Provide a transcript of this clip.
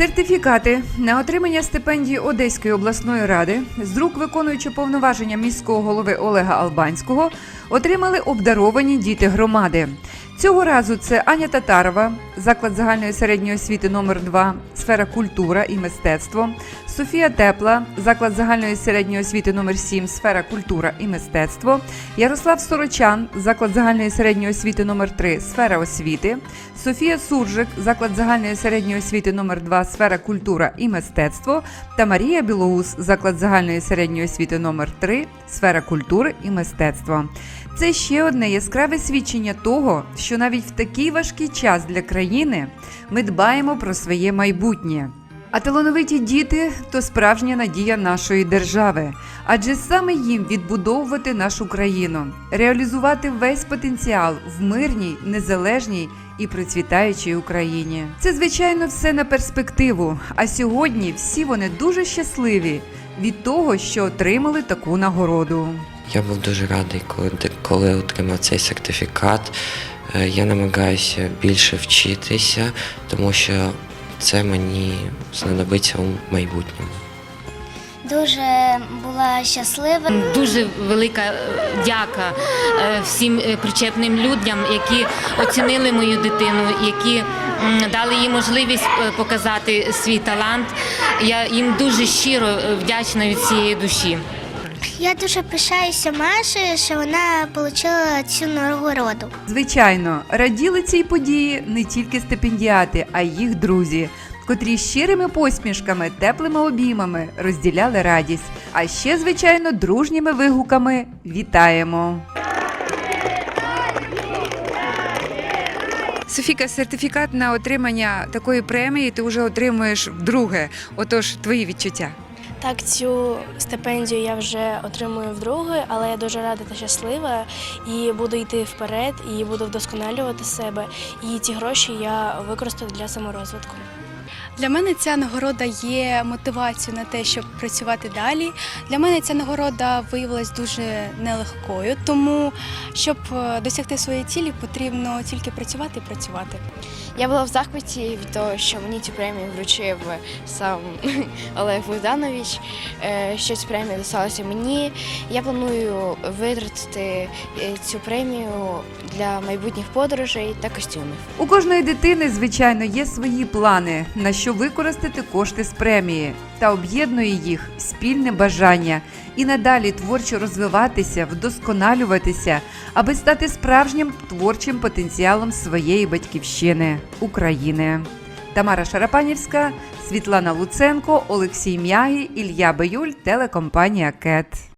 Сертифікати на отримання стипендії Одеської обласної ради з рук виконуючи повноваження міського голови Олега Албанського отримали обдаровані діти громади. Цього разу це Аня Татарова, заклад загальної середньої освіти номер 2 сфера культура і мистецтво, Софія Тепла, заклад загальної середньої освіти номер 7 сфера культура і мистецтво, Ярослав Сорочан, заклад загальної середньої освіти номер 3 сфера освіти, Софія Суржик, заклад загальної середньої освіти номер 2 сфера культура і мистецтво та Марія Білоус, заклад загальної середньої освіти номер 3 сфера культури і мистецтво. Це ще одне яскраве свідчення того, що навіть в такий важкий час для країни ми дбаємо про своє майбутнє. А талановиті діти то справжня надія нашої держави, адже саме їм відбудовувати нашу країну, реалізувати весь потенціал в мирній, незалежній і процвітаючій Україні. Це звичайно все на перспективу. А сьогодні всі вони дуже щасливі від того, що отримали таку нагороду. Я був дуже радий, коли, коли отримав цей сертифікат. Е, Я намагаюся більше вчитися, тому що це мені знадобиться у майбутньому. Дуже була щаслива. Дуже велика е, дяка е, всім е, причепним людям, які оцінили мою дитину, які дали їй можливість показати свій талант. Я їм дуже щиро вдячна від цієї душі. Я дуже пишаюся Машею, що вона отримала цю нагороду. Звичайно, раділи цій події не тільки стипендіати, а й їх друзі, котрі щирими посмішками, теплими обіймами розділяли радість. А ще, звичайно, дружніми вигуками вітаємо. Софіка, сертифікат на отримання такої премії ти вже отримуєш вдруге. Отож, твої відчуття. Так, цю стипендію я вже отримую вдруге, але я дуже рада та щаслива і буду йти вперед, і буду вдосконалювати себе. І ці гроші я використаю для саморозвитку. Для мене ця нагорода є мотивацією на те, щоб працювати далі. Для мене ця нагорода виявилась дуже нелегкою, тому щоб е, досягти своєї цілі, потрібно тільки працювати і працювати. Я була в захваті від того, що мені цю премію вручив сам Олег Богданович, е, що ця премія досталася мені. Я планую витратити е, цю премію для майбутніх подорожей та костюмів. У кожної дитини, звичайно, є свої плани, на що використати кошти з премії, та об'єднує їх спільне бажання і надалі творчо розвиватися, вдосконалюватися, аби стати справжнім творчим потенціалом своєї батьківщини України. Тамара Шарапанівська, Світлана Луценко, Олексій Мягі, Ілья Баюль, телекомпанія Кет.